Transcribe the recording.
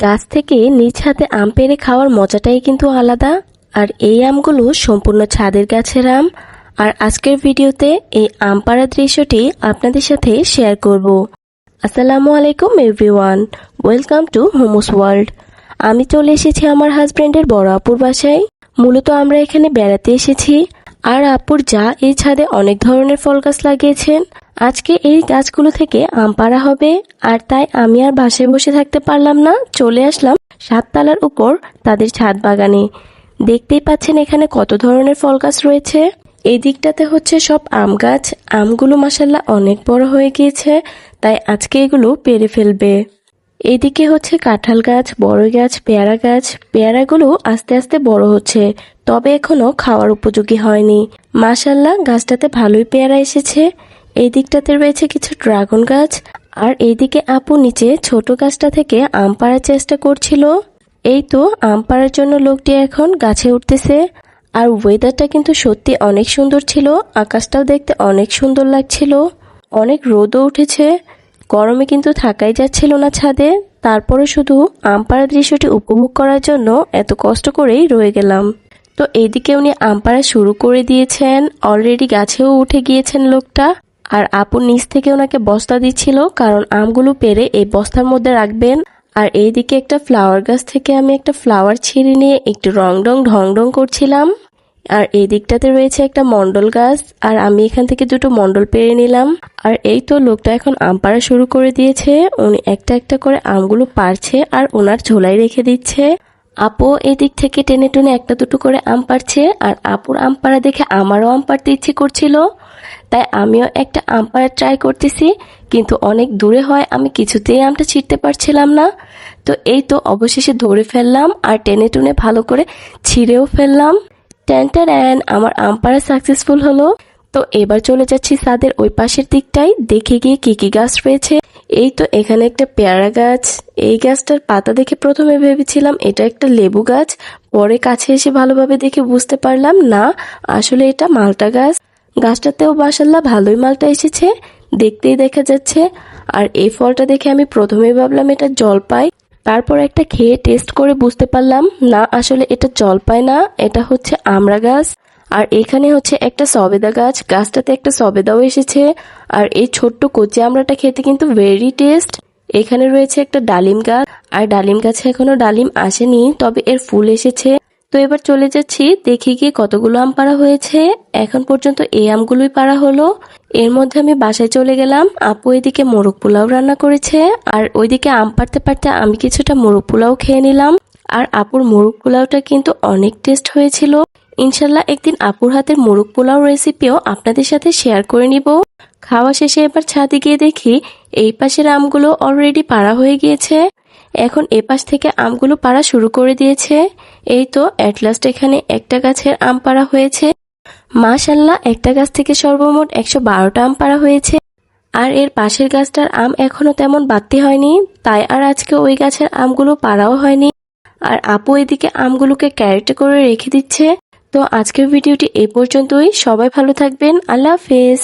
গাছ থেকে নিজ হাতে আম পেড়ে খাওয়ার মজাটাই কিন্তু আলাদা। আর এই আমগুলো সম্পূর্ণ ছাদের গাছের আম। আর আজকের ভিডিওতে এই আম পাড়ার দৃশ্যটি আপনাদের সাথে শেয়ার করব। আসসালামু আলাইকুম, এভরিওয়ান। Welcome to হোমোস world. আমি চলে এসেছি আমার হাজব্যান্ডের বড় আপুর বাসায়। মূলত আমরা এখানে বেড়াতে এসেছি। আর আপুর যা এই ছাদে অনেক ধরনের ফল গাছ লাগিয়েছেন, আজকে এই গাছগুলো থেকে আম পাড়া হবে। আর তাই আমি আর বাসায় বসে থাকতে পারলাম না, চলে আসলাম সাততলার উপর তাদের ছাদ বাগানে। দেখতেই পাচ্ছেন এখানে কত ধরনের ফল গাছ রয়েছে। এই দিকটাতে হচ্ছে সব আম গাছ। আমগুলো মাসাল্লাহ অনেক বড় হয়ে গিয়েছে, তাই আজকে এগুলো পেরে ফেলবে। এদিকে হচ্ছে কাঁঠাল গাছ, বড় গাছ, পেয়ারা গাছ। পেয়ারাগুলো আস্তে আস্তে বড় হচ্ছে, তবে এখনও খাওয়ার উপযোগী হয়নি। মাসাল্লাহ গাছটাতে ভালোই পেয়ারা এসেছে। এই দিকটাতে রয়েছে কিছু ড্রাগন গাছ। আর এইদিকে আপু নিচে ছোট গাছটা থেকে আম পাড়ার চেষ্টা করছিল। এই তো আম পাড়ার জন্য লোকটি এখন গাছে উঠতেছে। আর ওয়েদারটা কিন্তু সত্যি অনেক সুন্দর ছিল। আকাশটাও দেখতে অনেক সুন্দর লাগছিল। অনেক রোদও উঠেছে। গরমে কিন্তু থাকাই যাচ্ছিল না ছাদে। তারপরে শুধু আম পাড়ার দৃশ্যটি উপভোগ করার জন্য এত কষ্ট করেই রয়ে গেলাম। তো এইদিকে উনি আম পাড়া শুরু করে দিয়েছেন। অলরেডি গাছেও উঠে গিয়েছেন লোকটা। আর আপুর নিচ থেকে ওনাকে বস্তা দিচ্ছিল, কারণ আমগুলো পেরে এই বস্তার মধ্যে রাখবেন। আর এইদিকে একটা ফ্লাওয়ার গাছ থেকে আমি একটা ফ্লাওয়ার ছিঁড়ে নিয়ে একটু রং ডং ঢং ডং করছিলাম। আর এই দিকটাতে রয়েছে একটা মন্ডল গাছ, আর আমি এখান থেকে দুটো মন্ডল পেরে নিলাম। আর এই তো লোকটা এখন আম পাড়া শুরু করে দিয়েছে। উনি একটা একটা করে আমগুলো পারছে আর ওনার ঝোলাই রেখে দিচ্ছে। আপু এই দিক থেকে টেনে টুনে একটা দুটো করে আম পারছে আর আপুর আম পাড়া দেখে আমারও আম পাড়তে ইচ্ছে করছিল। তাই আমিও একটা আম পাড়া ট্রাই করতেছি, কিন্তু অনেক দূরে হয় আমি কিছুতেই আমটা ছিঁড়তে পারছিলাম না। তো এই তো অবশেষে ধরে ফেললাম, আর টেনে টুনে ভালো করে ছিঁড়েও ফেললাম। ট্যান ট্যান আমার আম সাকসেসফুল হলো। তো এবার চলে যাচ্ছি সাদের ওই পাশের দিকটাই দেখে গিয়ে কি কি গাছ রয়েছে। এই তো এখানে একটা পেয়ারা গাছ। এই গাছটার পাতা দেখে প্রথমে ভেবেছিলাম এটা একটা লেবু গাছ। পরে কাছে এসে ভালোভাবে দেখে বুঝতে পারলাম, না, আসলে এটা মালটা গাছ। গাছটাতেও মাসাল্লাহ ভালোই মালটা এসেছে। দেখতেই দেখা যাচ্ছে। আর এই ফলটা দেখে আমি প্রথমেই ভাবলাম এটা জল জলপাই। তারপর একটা খেয়ে টেস্ট করে বুঝতে পারলাম, না, আসলে এটা জলপাই না, এটা হচ্ছে আমড়া গাছ। আর এখানে হচ্ছে একটা সবেদা গাছ, গাছটাতে একটা সবেদাও এসেছে। আর এই ছোট্ট কচি আমড়াটা খেতে কিন্তু ভেরি টেস্ট এখানে রয়েছে একটা ডালিম গাছ, আর ডালিম গাছে এখনও ডালিম আসেনি, তবে এর ফুল এসেছে। তো এবার চলে যাচ্ছি, দেখি গিয়ে কতগুলো আম পাড়া হয়েছে। এখন পর্যন্ত এই আমগুলোই পাড়া হলো। এর মধ্যে আমি বাসায় চলে গেলাম। আপু এদিকে মোরগ পোলাও রান্না করেছে। আর ওইদিকে আম পাড়তে পারতে আমি কিছুটা মোরগ পোলাও খেয়ে নিলাম। আর আপুর মোরগ পোলাওটা কিন্তু অনেক টেস্ট হয়েছিল। ইনশাল্লাহ একদিন আপুর হাতের মোরগ পোলাও রেসিপিও আপনাদের সাথে শেয়ার করে নিব। খাওয়া শেষে এবার ছাদে গিয়ে দেখি, এই পাশের আমগুলো অলরেডি পাড়া হয়ে গিয়েছে। এখন এপাশ থেকে আমগুলো পাড়া শুরু করে দিয়েছে। এই তো অ্যাটলাস্ট এখানে একটা গাছের আম পাড়া হয়েছে। মাশাল্লাহ, একটা গাছ থেকে সর্বমোট একশো বারোটা আম পাড়া হয়েছে। আর এর পাশের গাছটার আম এখনও তেমন বাড়তি হয়নি, তাই আর আজকে ওই গাছের আমগুলো পাড়াও হয়নি। আর আপু এদিকে আমগুলোকে ক্যারেটে করে রেখে দিচ্ছে। তো আজকের ভিডিওটি এই পর্যন্তই। সবাই ভালো থাকবেন। আল্লাহ হাফেজ।